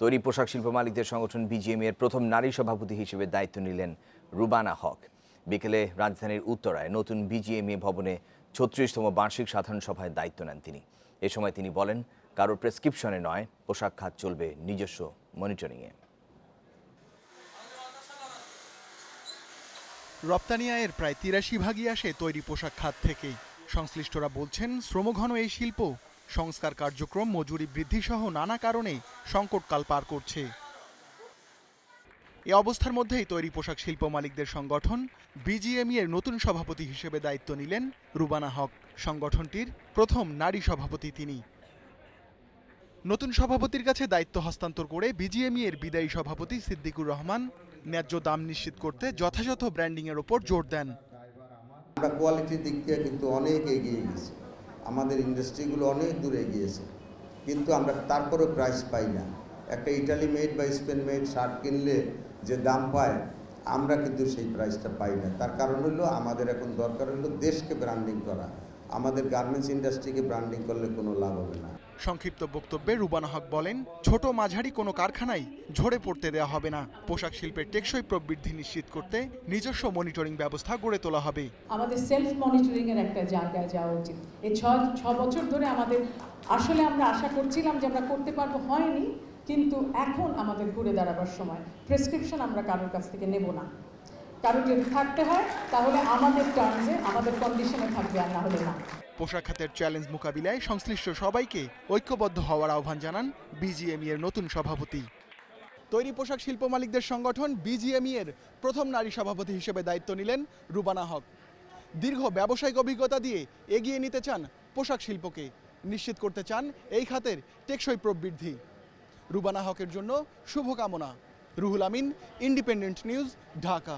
তৈরি পোশাক শিল্প মালিকদের সংগঠন বিজিএম এর প্রথম নারী সভাপতি হিসেবে দায়িত্ব নিলেন রুবানা হক। বিকেলে রাজধানীর উত্তরায় নতুন বিজিএমএ ভবনে ছত্রিশতম বার্ষিক সাধারণ সভায় দায়িত্ব নেন তিনি। এ সময় তিনি বলেন, কারোর প্রেসক্রিপশনে নয়, পোশাক খাত চলবে নিজস্ব মনিটরিংয়ে। রপ্তানি আয়ের প্রায় তিরাশি ভাগই আসে তৈরি পোশাক খাত থেকেই। সংশ্লিষ্টরা বলছেন, শ্রমঘন এই শিল্প সংস্কার কার্যক্রম মজুরি বৃদ্ধি সহ নানা কারণে সংকটকাল পার করছে। এ অবস্থার মধ্যেই তৈরি পোশাক শিল্প মালিকদের সংগঠন বিজিএমই এর নতুন সভাপতি হিসেবে দায়িত্ব নিলেন রুবানা হক। সংগঠনটির প্রথম নারী সভাপতি তিনি। নতুন সভাপতির কাছে দায়িত্ব হস্তান্তর করে বিজিএমই এর বিদায়ী সভাপতি সিদ্দিকুর রহমান ন্যায্য দাম নিশ্চিত করতে যথাযথ ব্র্যান্ডিংয়ের ওপর জোর দেন। আমরা কোয়ালিটির দিক থেকে কিন্তু অনেক এগিয়ে গেছি। আমাদের ইন্ডাস্ট্রিগুলো অনেক দূরে গিয়েছে কিন্তু আমরা তারপরেও প্রাইস পাই না। একটা ইটালি মেড বা স্পেন মেড শার্ট কিনলে যে দাম পায়, আমরা কিন্তু সেই প্রাইসটা পাই না। তার কারণ হলো আমাদের এখন দরকার হলো দেশকে ব্র্যান্ডিং করা। আমাদের গার্মেন্টস ইন্ডাস্ট্রিকে ব্র্যান্ডিং করলে কোনো লাভ হবে না। সংক্ষিপ্ত বক্তব্যে রুবানা হক বলেন ছোট মাঝারি কোনো কারখানাই ঝরে পড়তে দেওয়া হবে না। পোশাক শিল্পের টেকসই প্রবৃদ্ধি নিশ্চিত করতে নিজস্ব মনিটরিং ব্যবস্থা গড়ে তোলা হবে। আমাদের সেলফ মনিটরিং এর একটা জায়গায় যাওয়া উচিত। এই ছ ছ বছর ধরে আমাদের আসলে আমরা আশা করছিলাম যে আমরা করতে পারব হয়নি কিন্তু এখন আমাদের ঘুরে দাঁড়াবার সময়। প্রেসক্রিপশন আমরা কারোর কাছ থেকে নেব না। যদি থাকতে হয়, তাহলে আমাদের টার্মসে আমাদের কন্ডিশনে থাকবে আর না হলে না। পোশাক খাতের চ্যালেঞ্জ মোকাবিলায় সংশ্লিষ্ট সবাইকে ঐক্যবদ্ধ হওয়ার আহ্বান জানান বিজিএমই এর নতুন সভাপতি। তৈরি পোশাক শিল্প মালিকদের সংগঠন বিজিএমই এর প্রথম নারী সভাপতি হিসেবে দায়িত্ব নিলেন রুবানা হক। দীর্ঘ ব্যবসায়িক অভিজ্ঞতা দিয়ে এগিয়ে নিতে চান পোশাক শিল্পকে। নিশ্চিত করতে চান এই খাতের টেকসই প্রবৃদ্ধি। রুবানা হকের জন্য শুভকামনা। Ruhul Amin Independent News Dhaka.